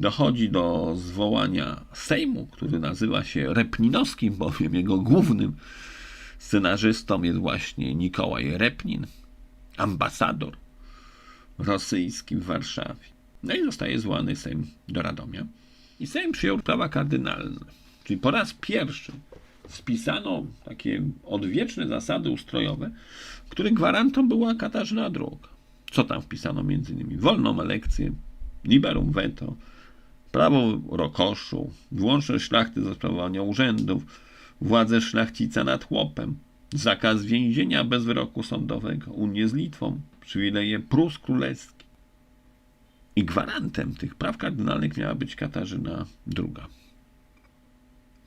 dochodzi do zwołania Sejmu, który nazywa się Repninowskim, bowiem jego głównym scenarzystą jest właśnie Nikołaj Repnin, ambasador rosyjski w Warszawie. No i zostaje zwołany Sejm do Radomia. I Sejm przyjął prawa kardynalne. Czyli po raz pierwszy spisano takie odwieczne zasady ustrojowe, których gwarantem była Katarzyna II. Co tam wpisano między innymi? Wolną elekcję, liberum veto, prawo rokoszu, wyłączność szlachty ze sprawowania urzędów, władzę szlachcica nad chłopem, zakaz więzienia bez wyroku sądowego, unię z Litwą, przywileje Prus królewskich. I gwarantem tych praw kardynalnych miała być Katarzyna II.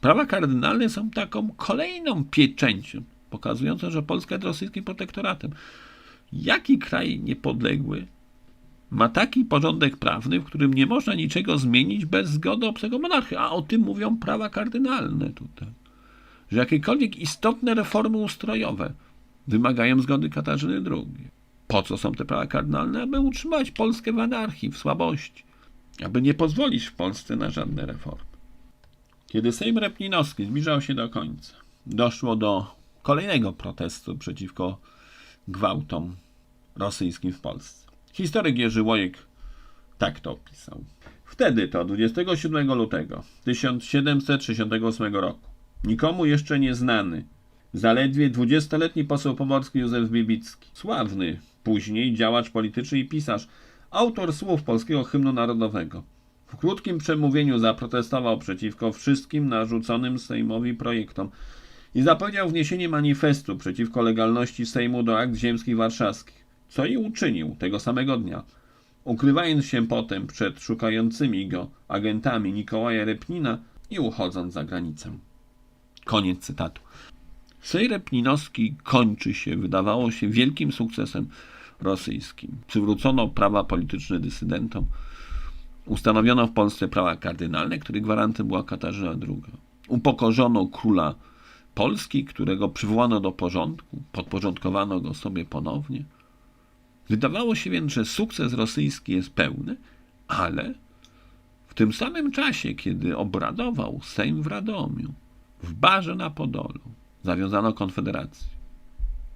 Prawa kardynalne są taką kolejną pieczęcią, pokazującą, że Polska jest rosyjskim protektoratem. Jaki kraj niepodległy ma taki porządek prawny, w którym nie można niczego zmienić bez zgody obcego monarchy? A o tym mówią prawa kardynalne tutaj. Że jakiekolwiek istotne reformy ustrojowe wymagają zgody Katarzyny II. Po co są te prawa kardynalne? Aby utrzymać Polskę w anarchii, w słabości. Aby nie pozwolić w Polsce na żadne reformy. Kiedy Sejm Repninowski zbliżał się do końca, doszło do kolejnego protestu przeciwko gwałtom rosyjskim w Polsce. Historyk Jerzy Łojek tak to opisał. Wtedy to 27 lutego 1768 roku. Nikomu jeszcze nieznany, zaledwie 20-letni poseł pomorski Józef Bibicki, sławny później działacz polityczny i pisarz, autor słów polskiego hymnu narodowego, w krótkim przemówieniu zaprotestował przeciwko wszystkim narzuconym Sejmowi projektom i zapowiedział wniesienie manifestu przeciwko legalności Sejmu do akt ziemskich warszawskich, co i uczynił tego samego dnia, ukrywając się potem przed szukającymi go agentami Nikołaja Repnina i uchodząc za granicę. Koniec cytatu. Sej Repninowski kończy się, wydawało się, wielkim sukcesem rosyjskim. Przywrócono prawa polityczne dysydentom, Ustanowiono w Polsce prawa kardynalne, których gwarantem była Katarzyna II. Upokorzono króla Polski, którego przywołano do porządku, podporządkowano go sobie ponownie. Wydawało się więc, że sukces rosyjski jest pełny, ale w tym samym czasie, kiedy obradował Sejm w Radomiu, w Barze na Podolu zawiązano konfederację.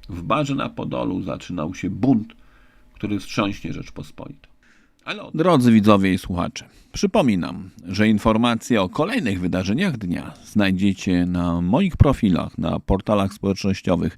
W Barze na Podolu zaczynał się bunt, który wstrząśnie Rzeczpospolitą. Ale od... Drodzy widzowie i słuchacze, przypominam, że informacje o kolejnych wydarzeniach dnia znajdziecie na moich profilach na portalach społecznościowych